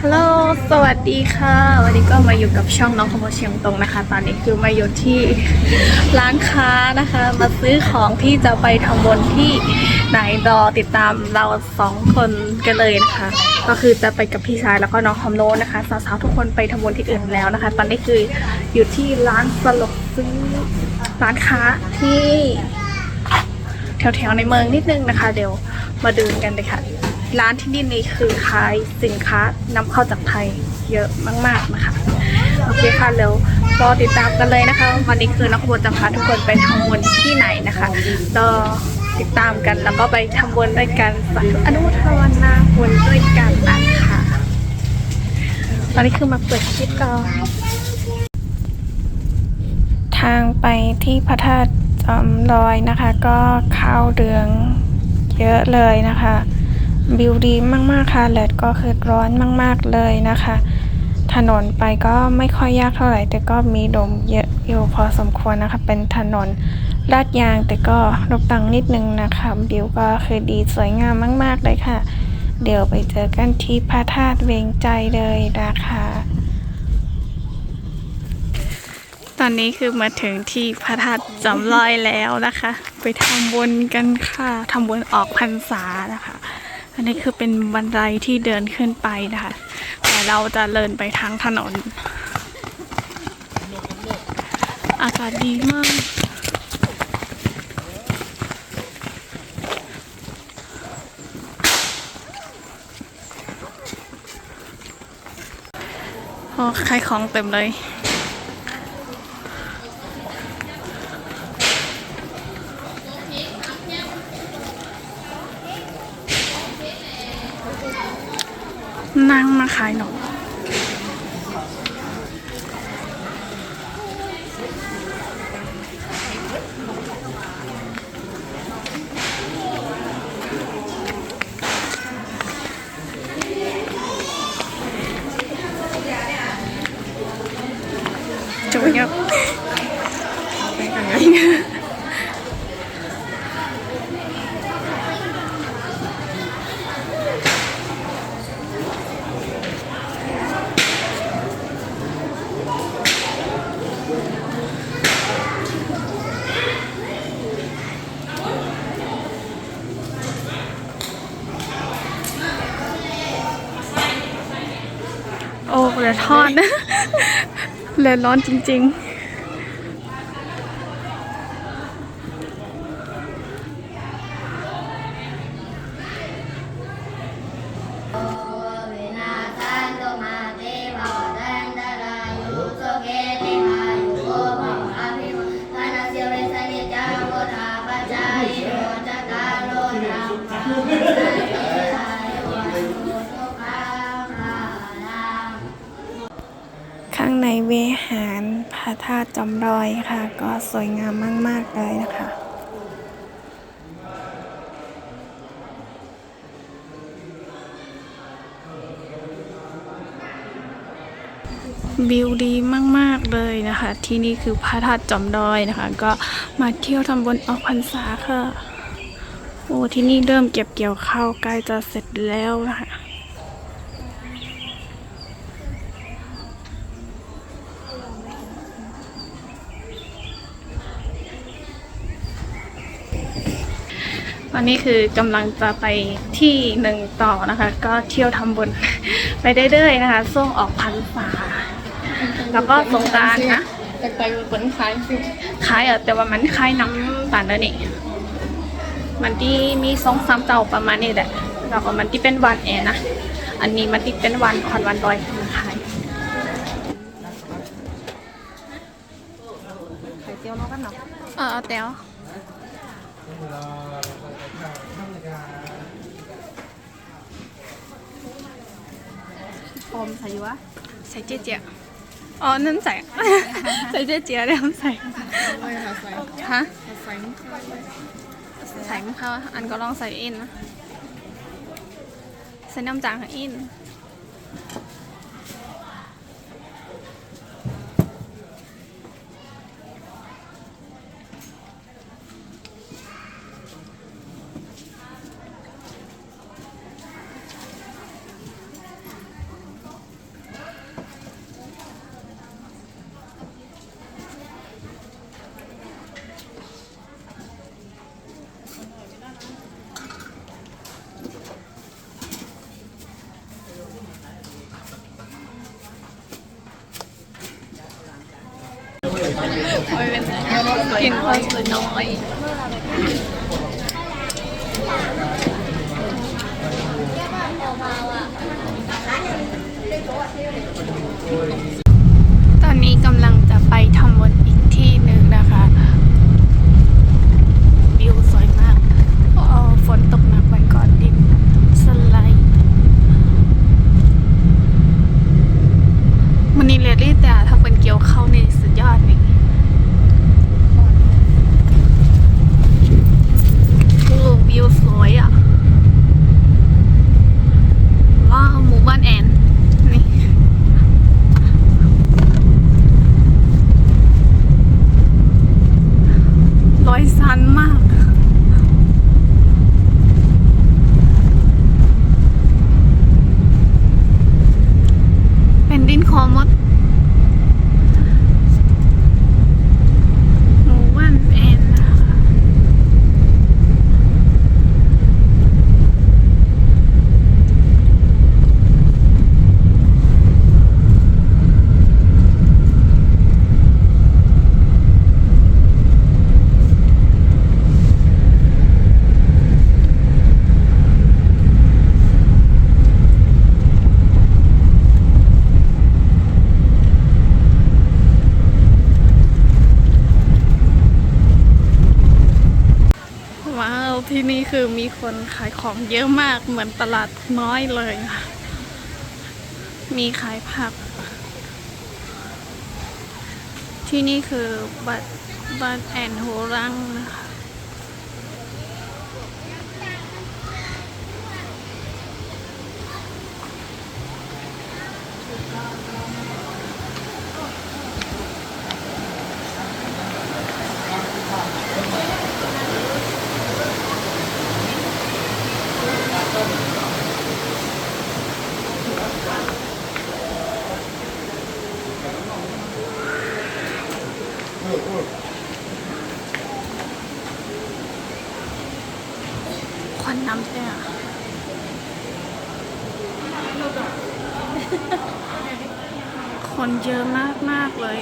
ฮัลโหล สวัสดีค่ะ วันนี้ก็มาอยู่กับช่องน้องขโมยเชียงตรงนะคะ ตอนนี้คือมาอยู่ที่ร้านค้านะคะ มาซื้อของที่จะไปทำบุญที่ไหนรอติดตามเราสองคนกันเลยนะคะ ก็คือจะไปกับพี่ชายแล้วก็น้องคอมโนนะคะ สาวๆทุกคนไปทำบุญที่อื่นแล้วนะคะ ตอนนี้คืออยู่ที่ร้านสลบซื้อร้านค้าที่ แถวๆในเมืองนิดนึงนะคะ เดี๋ยวมาดูกันเลยค่ะ ร้านที่นี่นี่คือขายสินค้านำเข้าจากไทยเยอะมาก ๆนะคะ โอเคค่ะเร็วรอติดตามกันเลยนะคะ วันนี้คือนักบุญจะพาทุกคนไปทำบุญที่ไหนนะคะรอติดตามกันแล้วก็ไปทำบุญด้วยกันสาธุอนุโมทนาบุญด้วยกันนะคะตอนนี้คือมาเปิดคลิปก่อนทางไปที่พระธาตุจอมลอยนะคะ ก็ข้าวเดืองเยอะเลยนะคะ วิวดีมากๆค่ะแดดก็คือร้อนมากๆเลยนะคะ ถนนไปก็ไม่ค่อยยากเท่าไหร่ แต่ก็มีลมเยอะอยู่พอสมควรนะคะ เป็นถนนลาดยางแต่ก็รบตังนิดนึงนะคะวิวก็คือดีสวยงามมาก ๆ เลยค่ะ เดี๋ยวไปเจอกันที่พระธาตุเวงใจเลยนะคะตอนนี้คือมาถึงที่พระธาตุจำลอยแล้วนะคะ ไปทำบุญกันค่ะทำบุญออกพรรษานะคะ อันนี้คือเป็นบันไดที่เดินขึ้นไปนะคะ แต่เราจะเดินไปทางถนน อากาศดีมาก โอ้ขายของเต็มเลย นั่งมาขายหนม โอ้เหลือทอดนะเลยร้อนจริงวิ รพระธาตุจอมรอยค่ะ ก็สวยงามมาก ๆ เลยนะคะ วิวดีมาก ๆ เลยนะคะ ที่นี่คือพระธาตุจอมดอยนะคะ ก็มาเที่ยวทำบุญออกพรรษาค่ะ โอ้ที่นี่เริ่มเก็บเกี่ยวข้าวใกล้จะเสร็จแล้วนะคะ ตอนนี้คือกำลังจะไปที่หนึ่งต่อนะคะ ก็เที่ยวทำบุญ ไปเรื่อยๆนะคะช่วงออกพรรษาแล้วก็สงกรารนะแต่ไปเหมือนขายสิขายเออแต่ว่ามันขายน้ำตาลแล้วนี่มันที่มีสองสามเจ้าประมาณนี้แหละแล้วก็มันที่เป็นวันแอร์นะอันนี้มันที่เป็นวันคอนวันลอยมาขายไข่เจียวเนาะกันเนาะเออเอาแต้ว มใส่วะใส่เจี๊ยเจี๊ยอ๋อนั่นใส่ ใส่เจี๊ยเจี๊ยแล้วใส่ไม่ค่ะใส่ฮะใส่น้ำข้าวไว้ใส่มะพร้าวอันก็ลองใส่อินนะใส่น้ำจางของอิน ไม่เป็นไรกินข้าวสวยน้อยตอนนี้กำลังจะไปทำบุญอีกที่หนึ่งนะคะ วิวสวยมากเอ่อฝนตกหนักวันก่อนดินสไลด์มันนี่เรลลี่แต่ถ้าเป็นเกี่ยวเข้านี่สุดยอดนี่โอ้วิวสวยอะ ว้าวหมู่บ้านแอน นี่ รอยสันมาก เป็นดินคอมดหมู่บ้านแอนนะคะ ว้าว ที่นี่คือมีคน ของเยอะมากเหมือนตลาดน้อยเลย มีขายผัก ที่นี่คือบัตบัตแอนโฮรังนะคะ ควันน้ำเนี่ย คนเยอะมากมากๆเลย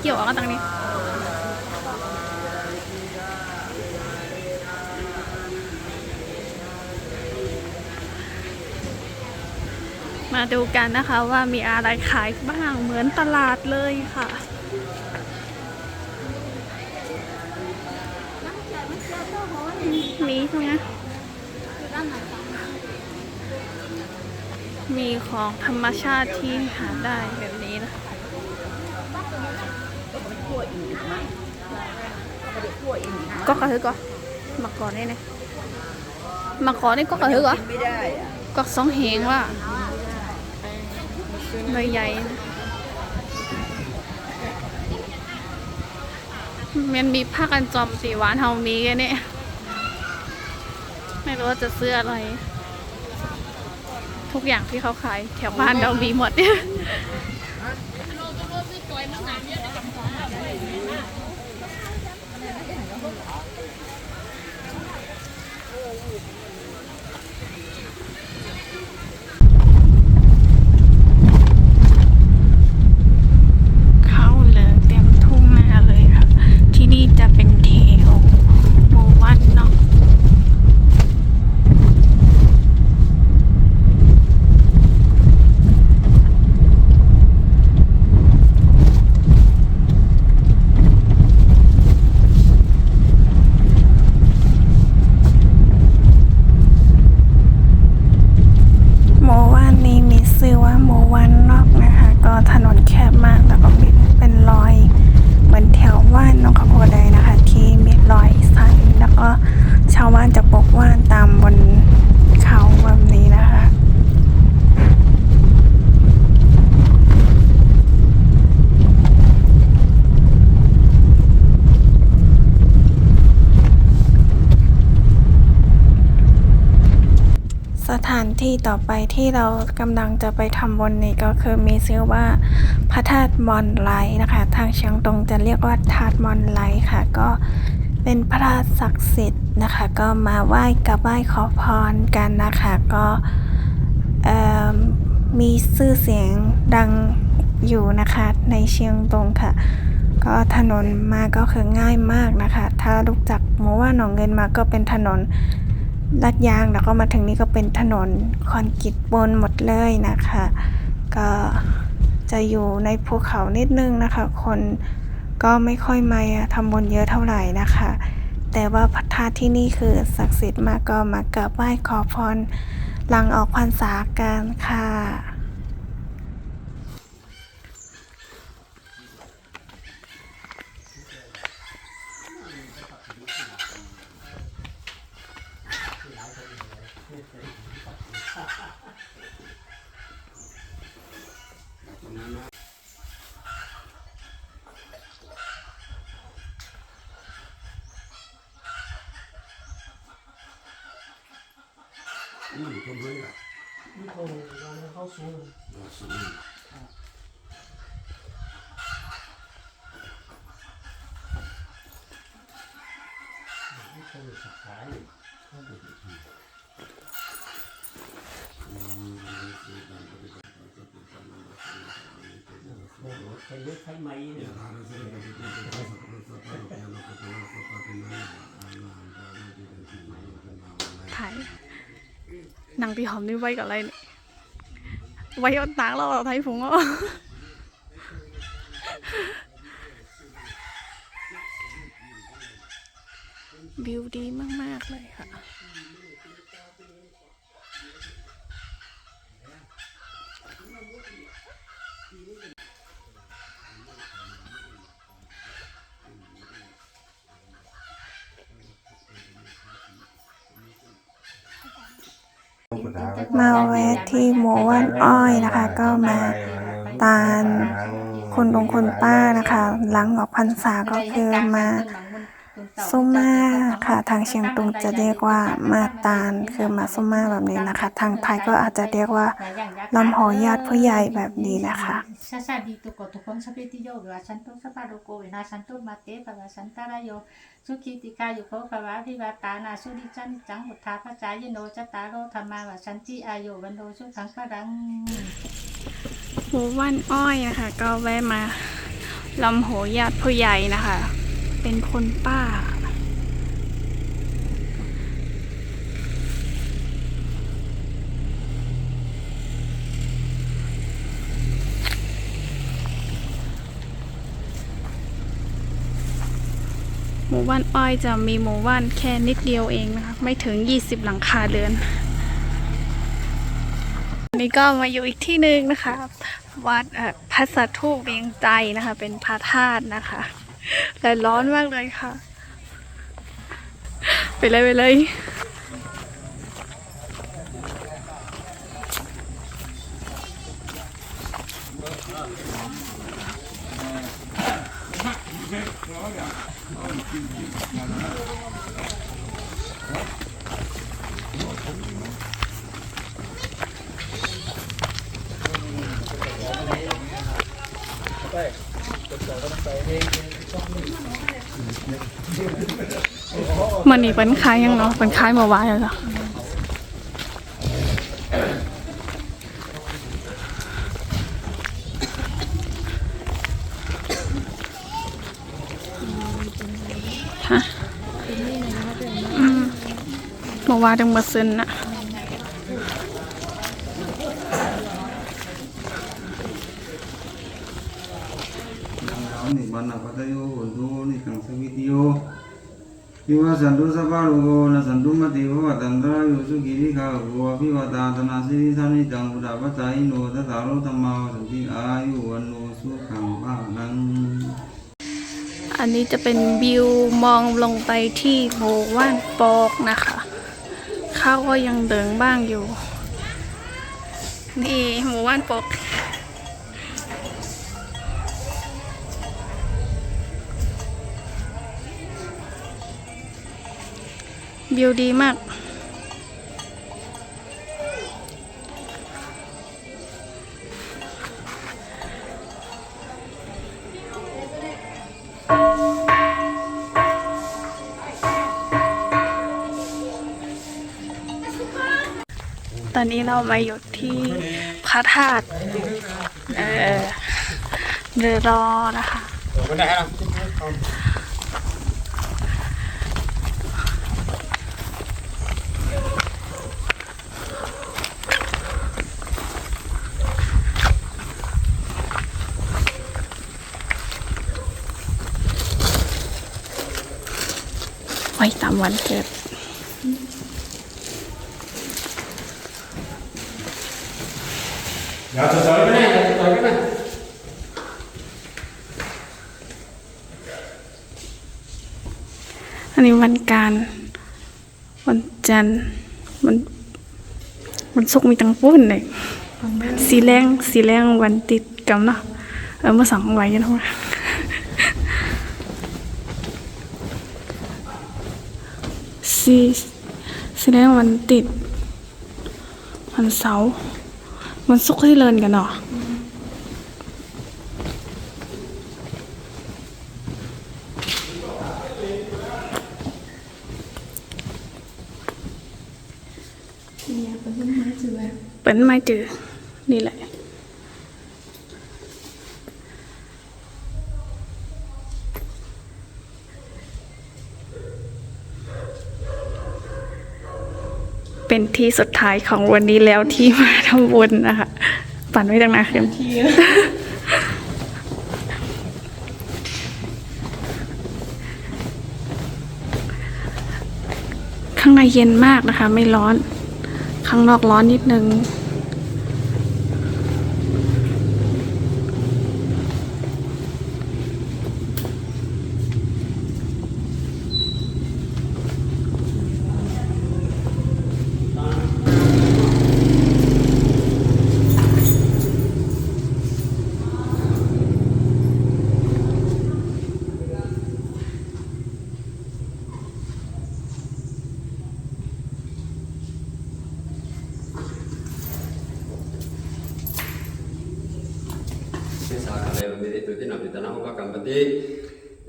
เกี่ยวออกกันตังนี้มาดูกันนะคะว่ามีอะไรขายบ้างเหมือนตลาดเลยค่ะ มีใช่ไหมมีของธรรมชาติที่หาได้แบบนี้นะ có cả thứ có mặc cỏ đây này mặc cỏ đây có cả thứ có có sống hiền quá nơi dày มันมีผ้ากันจอมสีหวานเฮามีกันเนี่ย ไม่รู้ว่าจะซื้ออะไร ทุกอย่างที่เขาขายแถวบ้านเรามีหมดเนี่ยเข้าเลยเต็มทุ่งนาเลยค่ะ ที่นี่จะเป็นเทวหมู่บ้านานที่ต่อไปที่เรากำลังจะไปทำบุญนี้ก็คือมีชื่อว่าพระธาตุมอนไลนะคะ ทางเชียงตงจะเรียกว่าธาตุมอนไลค่ะ ก็เป็นพระธาตุศักดิ์สิทธิ์นะคะ ก็มาไหว้กับไหว้ขอพรกันนะคะ ก็มีชื่อเสียงดังอยู่นะคะในเชียงตงค่ะ ก็ถนนมาก็คือง่ายมากนะคะ ถ้ารู้จักหมูว่าหนองเงินมาก็เป็นถนน ลาดยางแล้วก็มาถึงนี่ก็เป็นถนนคอนกรีตบนหมดเลยนะคะ ก็จะอยู่ในภูเขานิดนึงนะคะ คนก็ไม่ค่อยมาทำบุญเยอะเท่าไหร่นะคะ แต่ว่าพระธาตุที่นี่คือศักดิ์สิทธิ์มากก็มากราบไหว้ขอพรหลังออกพรรษากันค่ะ ถ่ายหนั นางพี่หอมนี่ไว้กับอะไรเนี่ยไว้เอาตางเราเอาไทยผงอะวิวดีมาก ๆ เลยค่ะ มาแวะที่หมู่ว่านอ้อยนะคะ ก็มาตานคุณลุงคนป้านะคะ หลังออกพรรษาก็คือมา ซุมาค่ะ ทางเชียงตุงจะเรียกว่ามาตาลคือมาซุมาแบบนี้นะคะ ทางไทยก็อาจจะเรียกว่าลำหอญาติผู้ใหญ่แบบนี้นะคะสุขีติกาอยู่โคภาวะพิวาตานาสุริจันจังหุทาพระจายโนจตารโรธรรมาวาชันจิอายุวันโดชุขังพรังหมู่บ้นอ้อยนะคะก็แวะมาลำโหญาติผู้ใหญ่นะคะ เป็นคนป้า หมู่บ้านอ้อยจะมีหมู่บ้านแค่นิดเดียวเองนะคะ ไม่ถึง 20 หลังคาเรือนนี้ก็มาอยู่อีกที่หนึ่งนะคะ วัดพระสัตทูเวียงใจนะคะ เป็นพระธาตุนะคะ แต่ร้อนมากเลยค่ะ ไปเลยไปเลย มันนี่เป็นคล้ายยังเนาะเป็นคล้ายมื่อวานเลยเหรอฮะมเมื่อวานดึงมาซึนอะ นิบานาปตโยโหตุนิกังสวิติโย พิวาสันตุสัพพะโลโกนะสันตุมติภวตันตราโยสุขีริขาโกอภิวาตาธนาสิริสานิจังบุตาปัจจายโนตถารธรรมาสันติอายุวันโนสุขังภาลังอันนี้จะเป็นวิวมองลงไปที่หมู่ว่านปอกนะคะข้าวก็ยังเดิงบ้างอยู่ นี่หมู่ว่านปอก วิวดีมาก ตอนนี้เรามาอยู่ที่พระธาตุเออเดรอนะคะามวันเกิด Dạ, từ từ cái này, từ từ cái này. อันนี้วันการ วันจันทร์วันวันศุกร์มีตังปุ้นเลยสีแรงสีแรงวันติดกันเนาะเออเมื่อสองวันกันทั้งวัน สีสีแรงวันติด วันเสาร์วันศุกร์ที่เลินกันเนาะเป็นไม่จือนี่แหละ เป็นที่สุดท้ายของวันนี้แล้วที่มาทำบุญนะคะปั่นไว้ตั้งนานเต็มที่ข้างในเย็นมากนะคะ ไม่ร้อน ข้างนอกร้อนนิดนึง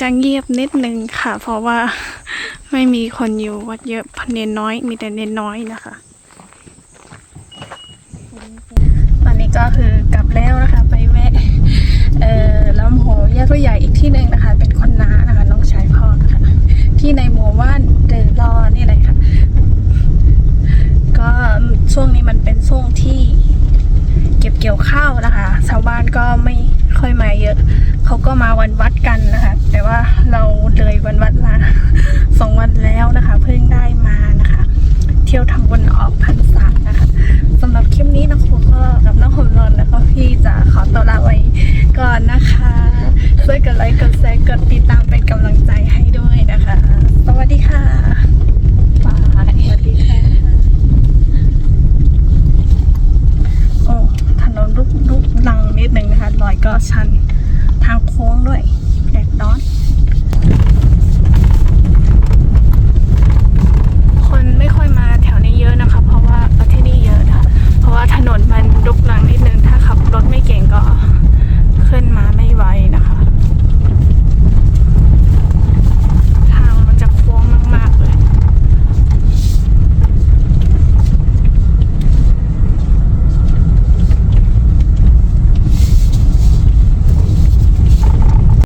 จะเงียบนิดนึงค่ะ เพราะว่าไม่มีคนอยู่วัดเยอะเนนน้อย มีแต่เนนน้อยนะคะ ตอนนี้ก็คือกลับแล้วนะคะ ไปแวะเอ่อลำโหแยกใหญ่อีกที่หนึ่งนะคะ เป็นคนน้านะคะน้องชายพ่อนะคะ ที่ในหมู่บ้านเดอรอนี่แหละค่ะ ก็ช่วงนี้มันเป็นช่วงที่เก็บเกี่ยวข้าวนะคะ ชาวบ้านก็ไม่ค่อยมาเยอะ เขาก็มาวันวัดกันนะคะ แต่ว่าเราเลยวันวัดมาสองวันแล้วนะคะ เพิ่งได้มานะคะ เที่ยวทำบุญออกพรรษานะคะสำหรับคลิปนี้นะครูก็กับน้องหอมนนท์แล้วก็พี่จะขอตัวลาไว้ก่อนนะคะช่วยกดไลค์กดแชร์กดติดตามเป็นกำลังใจให้ด้วยนะคะ สวัสดีค่ะบายสวัสดีค่ะโอ้ถนนลุกลุกลังนิดนึงนะคะรอยก็ชันทาง โค้งด้วยแดดร้อน